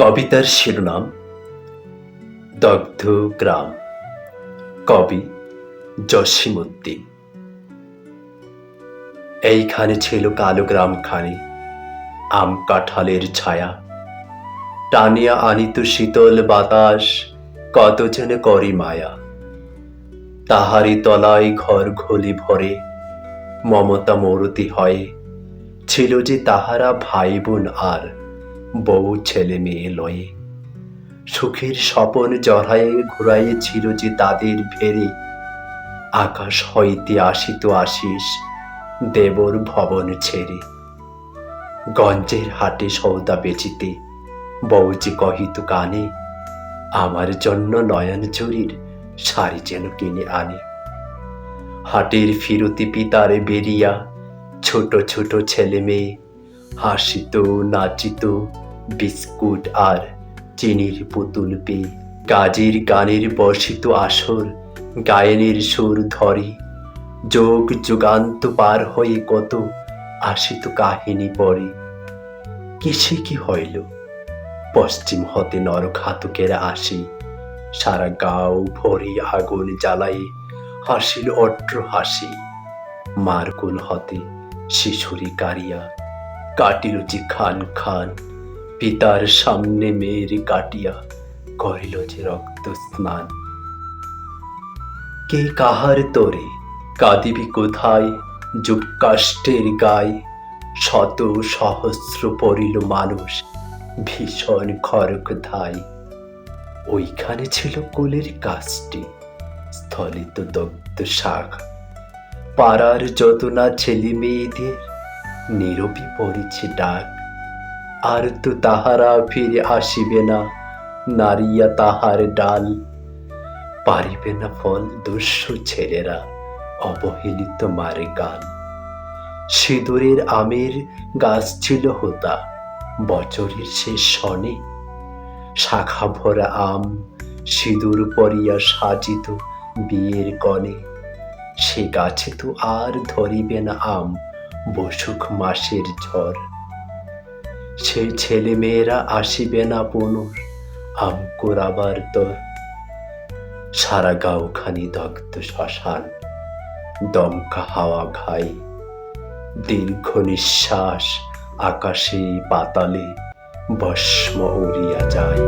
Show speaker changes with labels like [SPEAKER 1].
[SPEAKER 1] কবিতার শিরোনাম দগ্ধ গ্রাম কবি জসিমুদ্দিন এইখানে ছিল কালো গ্রাম গ্রামখানি, আম কাঁঠালের ছায়া। টানিয়া আনিত শীতল বাতাস, কত যেন করি মায়া। তাহারি তলায় ঘর ঘলি ভরে, মমতা মরতি হয়, ছিল যে তাহারা ভাই বোন আর বউ ছেলে মেয়ে লয়ে। সুখের স্বপন জড়ায়ে ঘুরাইয়ে ছিল যে তাদের ভেরে আকাশ হইতে আসিত আশিস দেবর ভবন ছেড়ে। গঞ্জের হাটে সৌদা বেচিতে বউজি কহিত কানে, আমার জন্য নয়ন চুরির শাড়ি যেন কিনে আনে। হাটের ফিরতি পিতারে বেরিয়া ছোট ছোট ছেলে মেয়ে হাসিত, নাচিত, বিস্কুট আর চিনির পুতুল পেয়ে কাজের গানের বসিত আসর, গায়নের সুর ধরে। যোগ যুগান্ত পার হয়ে কত আসিত কাহিনী পড়ে। কিসে কি হইল? পশ্চিম হতে নরঘাতকেরা আসি। সারা গাও ভরি আগুন জ্বালাই হাসিল অট্র হাসি মারকুল হতে শিশুরি কারিয়া কাটিল যে খান খান। পিতার সামনে মেয়ের কাটিয়া করিল যে রক্ত স্নান। কে কাহার তোরে কাঁদিবি কোথায়? যুগ কাষ্টের গায়ে শত সহস্র পড়িল মানুষ ভীষণ খরক ধাই ওইখানে ছিল কোলের কাজটি স্থলিত দগ্ধ শাক। পাড়ার যত না ছেলে মেয়েদের নীরবই পড়েছে ডাক। আর তো তাহারা ফিরে আসিবে না, নারিয়া তাহার ডাল। পারিবে না ফল দস্যু ছেলেরা, অবহেলিত মারে গান সিঁদুরের আমের গাছ ছিল হোতা, বছরের শেষ শনে। শাখা ভরা আম সিঁদুর পরিয়া সাজিত বিয়ের কনে। সে গাছে তো আর ধরিবে না আম। বসুক মাসের ঝড়। সে ছেলে মেয়েরা আসিবে না পুনর আম কোরাবার তোর সারা গাঁওখানি দগ্ধ শ্মশান, দমকা হাওয়া ঘাই। দীর্ঘ নিঃশ্বাস আকাশে পাতালে ভস্ম উড়িয়া যায়।